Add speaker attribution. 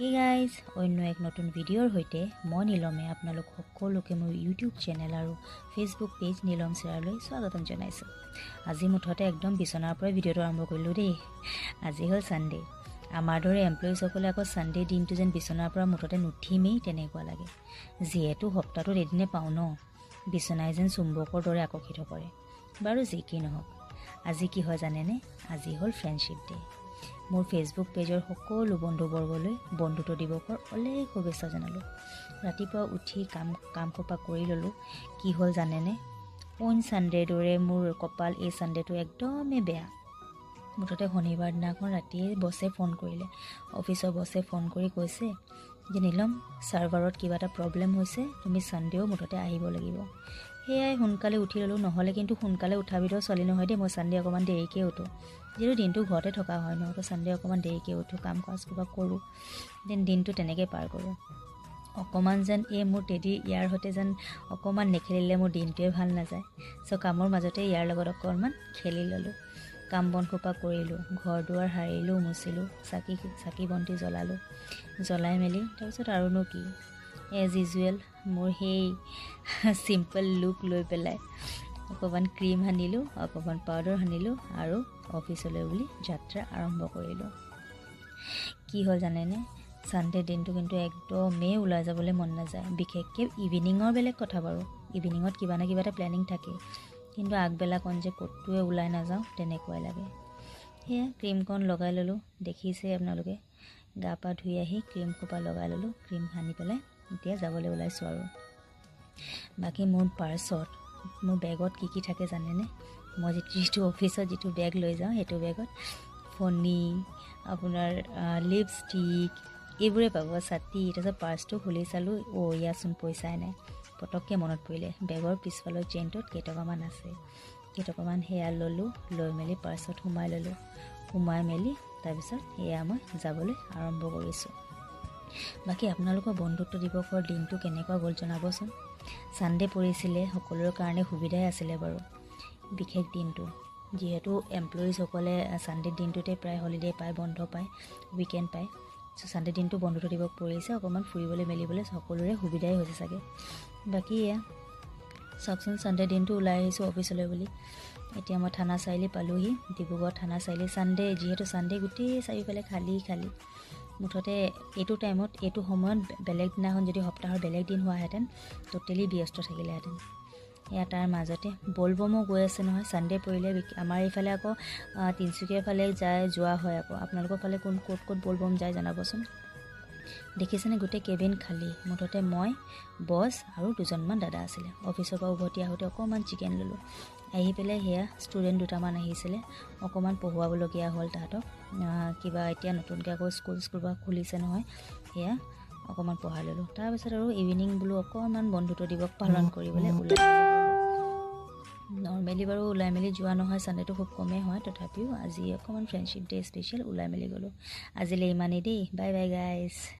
Speaker 1: Hey guys অন্য এক নতুন ভিডিঅ'ৰ সৈতে মই নীলমে আপোনালোক সকলোকে মোৰ ইউটিউব চেনেল আৰু ফেচবুক পেজ নীলম চেৰালৈ স্বাগতম জনাইছোঁ। আজি মুঠতে একদম বিচনাৰ পৰাই ভিডিঅ'টো আৰম্ভ কৰিলোঁ দেই। আজি হ'ল ছানডে' আমাৰ দৰে এমপ্লয়িজসকলে আকৌ ছানডে' দিনটো যেন বিচনাৰ পৰা মুঠতে নুঠিমেই তেনেকুৱা লাগে। যিহেতু সপ্তাহটোত এদিনে পাওঁ ন। বিচনাই যেন চুম্বকৰ দৰে আকৰ্ষিত কৰে। বাৰু যি কি নহওক। আজি কি হয় জানেনে? আজি হ'ল ফ্ৰেণ্ডশ্বিপ ডে' মোৰ ফেচবুক পেজৰ সকলো বন্ধুবৰ্গলৈ বন্ধুত্ব দিৱসৰ অলেখ শুভেচ্ছা জনালোঁ। ৰাতিপুৱা উঠি কাম কাম সোপা কৰি ল'লোঁ। কি হ'ল জানেনে? অইন ছানডেৰ দৰে মোৰ কপাল এই ছানডেটো একদমেই বেয়া। মুঠতে শনিবাৰ দিনাখন ৰাতিয়ে বছে ফোন কৰিলে। অফিচৰ বছে ফোন কৰি কৈছে যে নীলম ছাৰ্ভাৰত কিবা এটা প্ৰব্লেম হৈছে। তুমি ছানডেও মুঠতে আহিব লাগিব। সেয়াই সোনকালে উঠি ল'লোঁ। নহ'লে কিন্তু সোনকালে উঠাৰ ভিতৰত ছোৱালী নহয় দেই মই ছানডে অকণমান দেৰিকৈ উঠোঁ। যিহেতু দিনটো ঘৰতে থকা হয় ন তো ছানডে অকণমান দেৰিকৈ উঠোঁ কাম কাজ কিবা কৰোঁ দেন দিনটো তেনেকৈ পাৰ কৰোঁ। অকণমান যেন এই মোৰ টেডি ইয়াৰ সৈতে যেন অকণমান নেখেলিলে মোৰ দিনটোৱে ভাল নাযায়। চ' কামৰ মাজতে ইয়াৰ লগত অকণমান খেলি ল'লোঁ। কাম বন সোপা কৰিলোঁ ঘৰ দুৱাৰ সাৰিলোঁ মুচিলোঁ চাকি চাকি বন্তি জ্বলালোঁ জ্বলাই মেলি তাৰপিছত আৰুনো কি? এজ ইউজুৱেল মোৰ সেই চিম্পল লুক লৈ পেলাই অকণমান ক্ৰীম সানিলোঁ অকণমান পাউডাৰ সানিলোঁ আৰু অফিচলৈ বুলি যাত্ৰা আৰম্ভ কৰিলোঁ কি হ'ল জানেনে ছানডে' দিনটো কিন্তু একদমেই ওলাই যাবলৈ মন নাযায় বিশেষকৈ ইভিনিঙৰ বেলেগ কথা বাৰু ইভিনিঙত কিবা না কিবা এটা প্লেনিং থাকে কিন্তু আগবেলাকণ যে ক'তোৱে ওলাই নাযাওঁ তেনেকুৱাই লাগে সেয়া ক্ৰীমকণ লগাই ল'লোঁ দেখিছে আপোনালোকে গা পা ধুই আহি ক্ৰীম সোপা লগাই ল'লোঁ ক্ৰীম সানি পেলাই এতিয়া যাবলৈ ওলাইছোঁ আৰু। বাকী মোৰ পাৰ্চত মোৰ বেগত কি কি থাকে জানেনে? মই যিটো অফিচত যিটো বেগ লৈ যাওঁ সেইটো বেগত ফণি আপোনাৰ লিপষ্টিক এইবোৰে পাব ছাতি তাৰপিছত পাৰ্চটো খুলি চালোঁ অ' ইয়াচোন পইচাই নাই। পটককৈ মনত পৰিলে বেগৰ পিছফালৰ চেইনটোত কেইটকামান আছে। কেইটকামান সেয়া ল'লোঁ লৈ মেলি পাৰ্চত সোমাই ল'লোঁ। সোমাই মেলি তাৰপিছত সেয়া মই যাবলৈ আৰম্ভ কৰিছোঁ। বাকী আপোনালোকৰ বন্ধুত্ব দিৱসৰ দিনটো কেনেকুৱা গ'ল জনাবচোন। ছানডে' পৰিছিলে সকলোৰে কাৰণে সুবিধাই আছিলে বাৰু। বিশেষ দিনটো। যিহেতু এমপ্লয়িজসকলে ছানডে' দিনটোতে প্ৰায় হলিডে' পায় বন্ধ পায় উইকেণ্ড পায়। চ' ছানডে' দিনটো বন্ধুত্ব দিৱস পৰিছে অকণমান ফুৰিবলৈ মেলিবলৈ সকলোৰে সুবিধাই হৈছে চাগে। বাকী এয়া চাওকচোন ছানডে' দিনটো ওলাই আহিছোঁ অফিচলৈ বুলি। এতিয়া মই থানা চাৰিআলি পালোঁহি ডিব্ৰুগড় থানা চাৰিআলি ছানডে' যিহেতু ছানডে' গোটেই চাৰিওফালে খালী খালী মুঠতে এইটো টাইমত এইটো সময়ত বেলেগ দিনাখন যদি সপ্তাহৰ বেলেগ দিন হোৱাহেঁতেন ট'টেলি ব্যস্ত থাকিলেহেঁতেন। এয়া তাৰ মাজতে। বলবমো গৈ আছে নহয় ছানডে' পৰিলে আমাৰ এইফালে আকৌ তিনিচুকীয়াৰ ফালে যায় যোৱা হয় আকৌ। আপোনালোকৰ ফালে কোন ক'ত ক'ত বলবম যায় জনাবচোন। দেখিছেনে গোটেই কেবিন খালী? মুঠতে মই বছ আৰু দুজনমান দাদা আছিলে। অফিচৰ পৰা উভতি আহোঁতে অকণমান চিকেন ল'লোঁ। আহি পেলাই সেয়া ষ্টুডেণ্ট দুটামান আহিছিলে। অকণমান পঢ়ুৱাবলগীয়া হ'ল তাহাঁতক। কিবা এতিয়া নতুনকৈ আকৌ স্কুল স্কুল পৰা খুলিছে নহয় সেয়া অকণমান পঢ়াই ল'লোঁ। তাৰপিছত আৰু ইভিনিং বোলো অকণমান বন্ধুত্ব দিৱস পালন কৰিবলৈ ওলাই নৰ্মেলি বাৰু ওলাই মেলি যোৱা নহয় ছানডে'টো খুব কমেই হয়। তথাপিও আজি অকণমান ফ্ৰেণ্ডশ্বিপ ডে' স্পেচিয়েল ওলাই মেলি গ'লোঁ। আজিলৈ ইমানেই দেই। Bye bye guys